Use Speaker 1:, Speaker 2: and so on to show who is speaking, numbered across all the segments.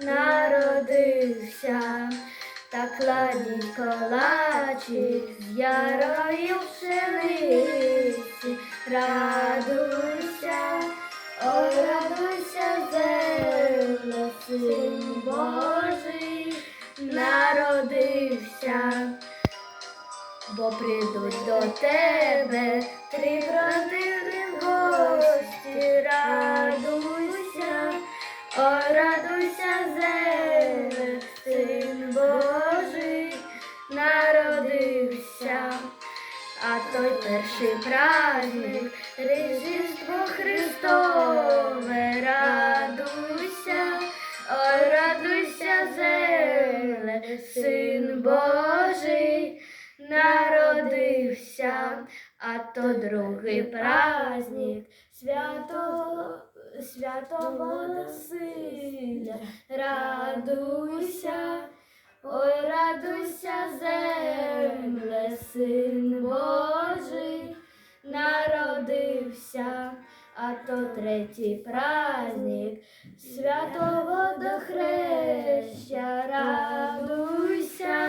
Speaker 1: народився, та кладіть колачі з ярої пшениці, радуйся, ой, радуйся, земле, син Божий народився. Бо прийдуть до тебе три брати гості, радуйся, ой, радуйся, а той перший праздник, Різдво Христове, радуйся, ой, радуйся, земле, син Божий народився, а то другий праздник святого, святого Василя, радуйся, ой, радуйся, народився, а то третій праздник святого дохреща, радуйся.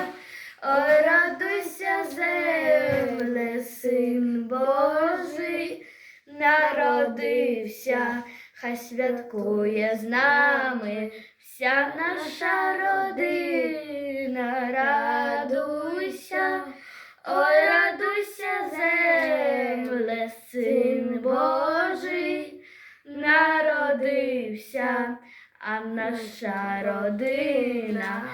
Speaker 1: Ой, радуйся, земле, син Божий народився, хай святкує з нами вся наша родина, народився, а наша родина,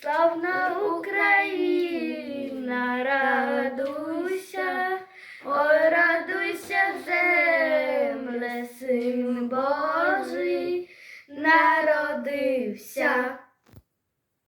Speaker 1: славна Україна, радуйся, ой, радуйся, земле, син Божий, народився.